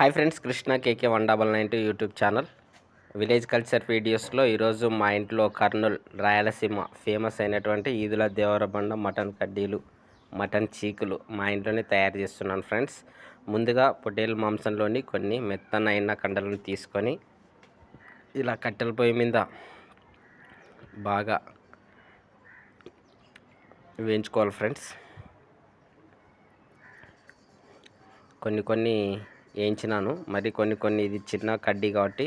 Hi friends Krishna KK one double nine two YouTube channel village culture వీడియోస్లో ఈరోజు మా ఇంట్లో కర్నూల్ రాయలసీమ ఫేమస్ అయినటువంటి ఈదుల దేవరబండ మటన్ కడ్డీలు మటన్ చీకులు మా ఇంట్లోనే తయారు చేస్తున్నాను ఫ్రెండ్స్ ముందుగా పొటేలు మాంసంలోని కొన్ని మెత్తనైన కండలను తీసుకొని ఇలా కట్టెల పొయ్యి మీద బాగా వేయించుకోవాలి ఫ్రెండ్స్ కొన్ని కొన్ని వేయించినాను. మరి కొన్ని కొన్ని ఇది చిన్న కడ్డీ కాబట్టి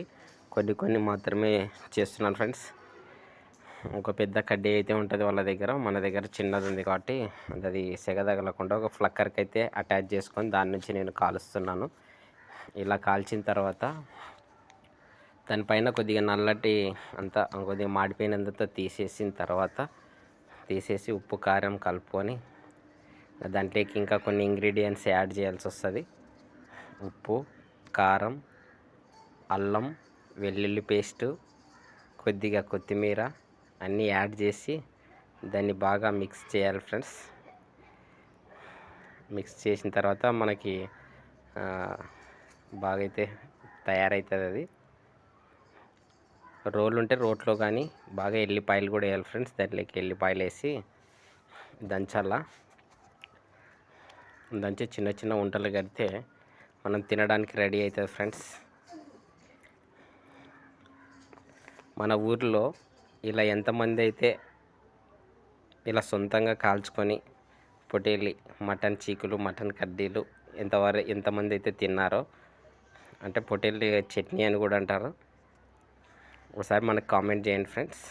కొన్ని కొన్ని మాత్రమే చేస్తున్నాను ఫ్రెండ్స్. ఒక పెద్ద కడ్డీ అయితే ఉంటుంది వాళ్ళ దగ్గర. మన దగ్గర చిన్నది ఉంది కాబట్టి అది సెగ తగలకుండా ఒక ఫ్లక్కర్కి అయితే అటాచ్ చేసుకొని దాని నుంచి నేను కాలుస్తున్నాను. ఇలా కాల్చిన తర్వాత దానిపైన కొద్దిగా నల్లటి అంతా కొద్దిగా మాడిపోయినంత తీసేసిన తర్వాత తీసేసి ఉప్పు కారం కలుపుకొని దాంట్లోకి ఇంకా కొన్ని ఇంగ్రీడియంట్స్ యాడ్ చేయాల్సి వస్తుంది. ఉప్పు కారం అల్లం వెల్లుల్లి పేస్టు కొద్దిగా కొత్తిమీర అన్నీ యాడ్ చేసి దాన్ని బాగా మిక్స్ చేయాలి ఫ్రెండ్స్. మిక్స్ చేసిన తర్వాత మనకి బాగా అయితే తయారవుతుంది అది. రోలు ఉంటే రోట్లో కానీ బాగా ఎల్లిపాయలు కూడా వేయాలి ఫ్రెండ్స్. దాంట్లోకి ఎల్లిపాయలు వేసి దంచాల. దంచి చిన్న చిన్న వంటలు కడితే మనం తినడానికి రెడీ అవుతుంది ఫ్రెండ్స్. మన ఊర్లో ఇలా ఎంతమంది అయితే ఇలా సొంతంగా కాల్చుకొని పొటేలి మటన్ చీకులు మటన్ కడ్డీలు ఎంతవరకు ఎంతమంది అయితే తిన్నారో అంటే పొటేలి చట్నీ అని కూడా అంటారు. ఒకసారి మనకు కామెంట్ చేయండి ఫ్రెండ్స్.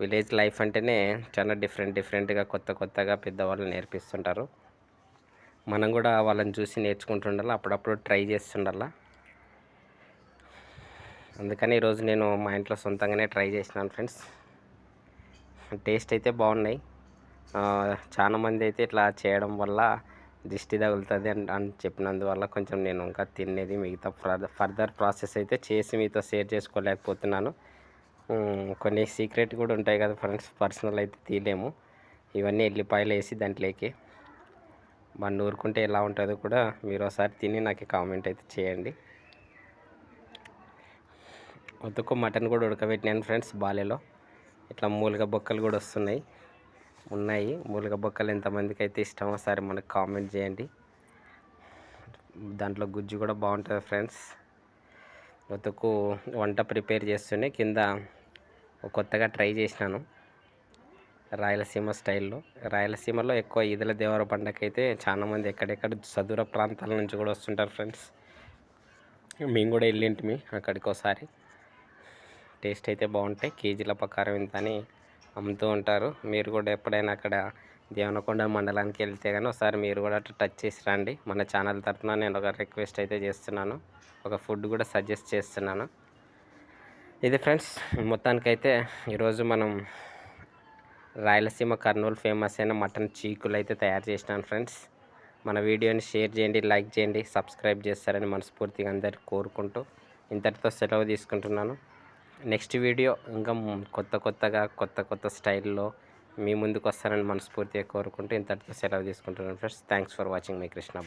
విలేజ్ లైఫ్ అంటేనే చాలా డిఫరెంట్ డిఫరెంట్గా కొత్త కొత్తగా పెద్దవాళ్ళు నేర్పిస్తుంటారు. మనం కూడా వాళ్ళని చూసి నేర్చుకుంటుండాలి అప్పుడప్పుడు ట్రై చేస్తుండాల? అందుకని ఈరోజు నేను మా ఇంట్లో సొంతంగానే ట్రై చేసినాను ఫ్రెండ్స్. టేస్ట్ అయితే బాగున్నాయి. చాలామంది అయితే ఇట్లా చేయడం వల్ల దిష్టి తగులుతుంది అని అని చెప్పినందువల్ల కొంచెం నేను ఇంకా తినేది మిగతా ఫర్దర్ ప్రాసెస్ అయితే చేసి మీతో షేర్ చేసుకోలేకపోతున్నాను. కొన్ని సీక్రెట్ కూడా ఉంటాయి కదా ఫ్రెండ్స్ పర్సనల్ అయితే తీయలేము. ఇవన్నీ ఎల్లిపాయలు వేసి దాంట్లోకి మన నూరుకుంటే ఎలా ఉంటుందో కూడా మీరు ఒకసారి తిని నాకు కామెంట్ అయితే చేయండి. ఉతుకు మటన్ కూడా ఉడకబెట్టినాను ఫ్రెండ్స్ బాలేలో. ఇట్లా మూలిగ బొక్కలు కూడా వస్తున్నాయి. ఉన్నాయి. మూలిగ బొక్కలు ఎంతమందికి అయితే ఇష్టమో సరే మనకు కామెంట్ చేయండి. దాంట్లో గుజ్జు కూడా బాగుంటుంది ఫ్రెండ్స్. ఉతుకు వంట ప్రిపేర్ చేస్తూనే కింద కొత్తగా ట్రై చేసినాను. రాయలసీమ స్టైల్లో. రాయలసీమలో ఎక్కువ ఈదల దేవర పండగ చాలామంది ఎక్కడెక్కడ సదూర ప్రాంతాల నుంచి కూడా వస్తుంటారు ఫ్రెండ్స్. మేము కూడా వెళ్ళింటిమి అక్కడికి ఒకసారి టేస్ట్ అయితే బాగుంటాయి. కేజీల ప్రకారం ఇంత అని అమ్ముతూ ఉంటారు. మీరు కూడా ఎప్పుడైనా అక్కడ దేవనకొండ మండలానికి వెళ్తే కానీ ఒకసారి మీరు కూడా టచ్ చేసి రండి. మన ఛానల్ తరఫున నేను ఒక రిక్వెస్ట్ అయితే చేస్తున్నాను. ఒక ఫుడ్ కూడా సజెస్ట్ చేస్తున్నాను. ఇది ఫ్రెండ్స్ మొత్తానికైతే ఈరోజు మనం రాయలసీమ కర్నూలు ఫేమస్ అయిన మటన్ చీకులు అయితే తయారు చేసినాను ఫ్రెండ్స్ మన వీడియోని షేర్ చేయండి లైక్ చేయండి సబ్స్క్రైబ్ చేస్తారని మనస్ఫూర్తిగా అందరికీ కోరుకుంటూ ఇంతటితో సెలవు తీసుకుంటున్నాను. నెక్స్ట్ వీడియో ఇంకా కొత్త కొత్తగా కొత్త కొత్త స్టైల్లో మీ ముందుకు వస్తారని మనస్ఫూర్తిగా కోరుకుంటూ ఇంతటితో సెలవు తీసుకుంటున్నాను friends thanks for watching my Krishna